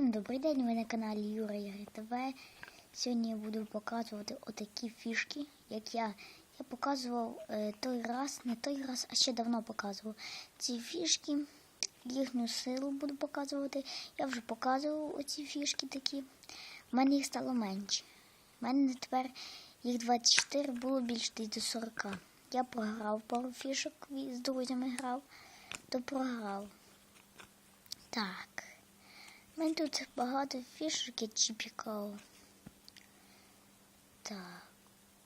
Всім добрий день, ви на каналі Юра Ігри. Сьогодні я буду показувати отакі фішки, як я, я показував е, той раз, не той раз, а ще давно показував ці фішки. Їхню силу буду показувати. Я вже показував оці фішки такі. У мене їх стало менше. У мене тепер їх 24 було більше десь до 40. Я програв пару фішок з друзями грав, то програв. Так. У мене тут багато фішок я чіпікав. Так.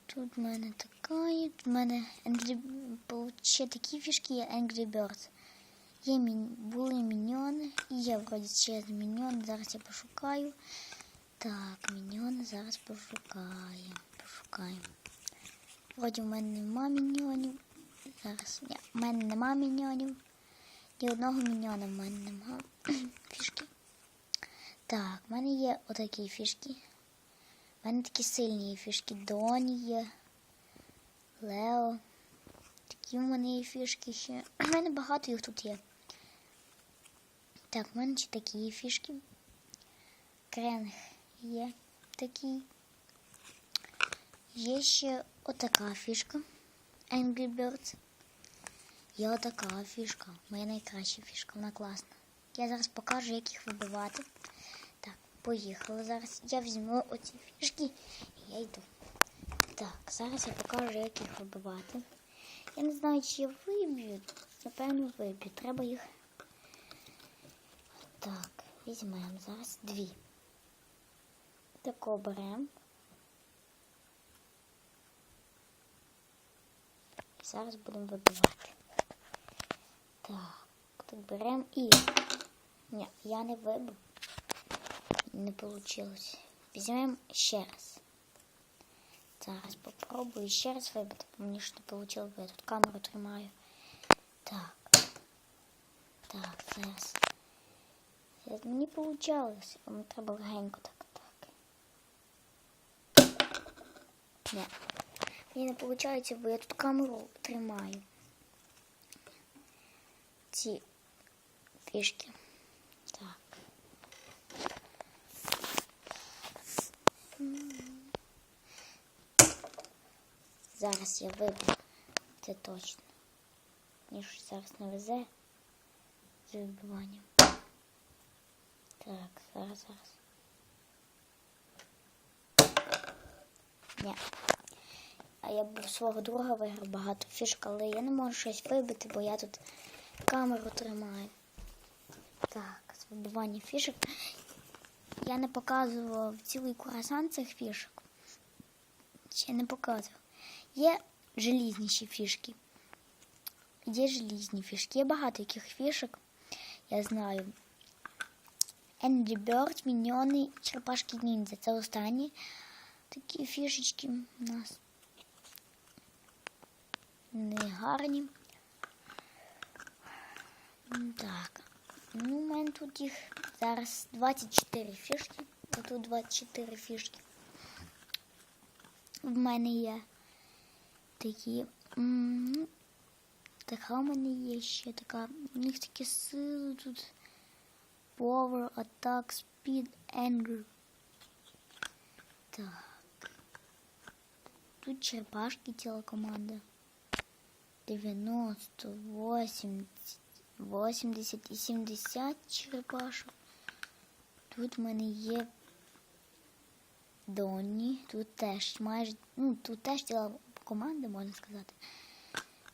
Тут в мене така є. Тут в мене Angry... ще такі фішки є Angry Birds. Є мі... були міньйони. І є вроді ще міньйони. Зараз я пошукаю. Так, міньйони зараз пошукаємо. Пошукаємо. Вроді в мене нема міньйонів. Зараз. Ні, в мене нема міньйонів. Ні одного міньйона в мене нема. Фішки. Так, в мене є отакі фішки. У мене такі сильні фішки. Доні є. Лео. Такі в мене є фішки ще. У мене багато їх тут є. Так, в мене ще такі фішки. Кренг є такий. Є ще отака фішка. Angry Birds. Є отака фішка. Моя найкраща фішка, вона класна. Я зараз покажу, як їх вибивати. Так, поїхали зараз. Я візьму оці фішки і я йду. Так, зараз я покажу, як їх вибивати. Я не знаю, чи я виб'ю. Напевно, виб'ю. Треба їх. Так, візьмемо зараз дві. Тако беремо. І зараз будемо вибивати. Так, так беремо і. Ні, я не вибив. Не вийшло. Візьмемо ще раз. Зараз попробую ще раз вибити, бо мені ж не вийшло, бо я тут камеру тримаю. Так. Так, зараз. Зараз мені вийшло. Мені треба легенько так. так. Ні. Мені не виходить, бо я тут камеру тримаю. Ці фішки. Зараз я виберу. Це точно. Мені ж зараз не везе з вибиванням. Так, зараз, зараз. Ні. А я б свого друга виграв багато фішок, але я не можу щось вибити, бо я тут камеру тримаю. Так, з вибивання фішок. Я не показував цілий курасан цих фішок. Ще не показував. Є желізніші фішки. Є желізні фішки. Є багато яких фішок. Я знаю. Angry Birds, Міньйони, Черепашки Ніндзя. Це останні такі фішечки у нас. Не гарні. Так. Ну, у мене тут їх зараз 24 фішки. Тут 24 фішки. В мене є Такі. Така в мене є ще така. У них такі сили тут. Power, Attack, Speed, Anger. Так. Тут черепашки ціла команда. 90, 80, 80 і 70 черепашок. Тут в мене є Донні. Тут теж майже, ну, тут теж ціла команда, можна сказати.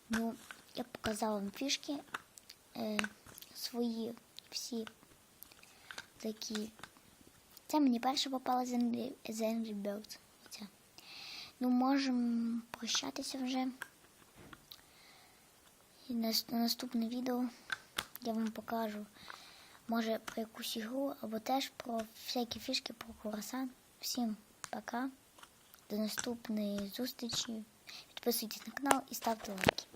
Ну, я показала вам фішки е, свої всі такі. Це мені перше попало з Angry, Angry Birds. Це. Ну, можемо прощатися вже. І на на наступне відео я вам покажу, може, про якусь ігру, або теж про всякі фішки, про курасан. Всім пока. До наступної зустрічі. Підписуйтесь на канал і ставте лайки.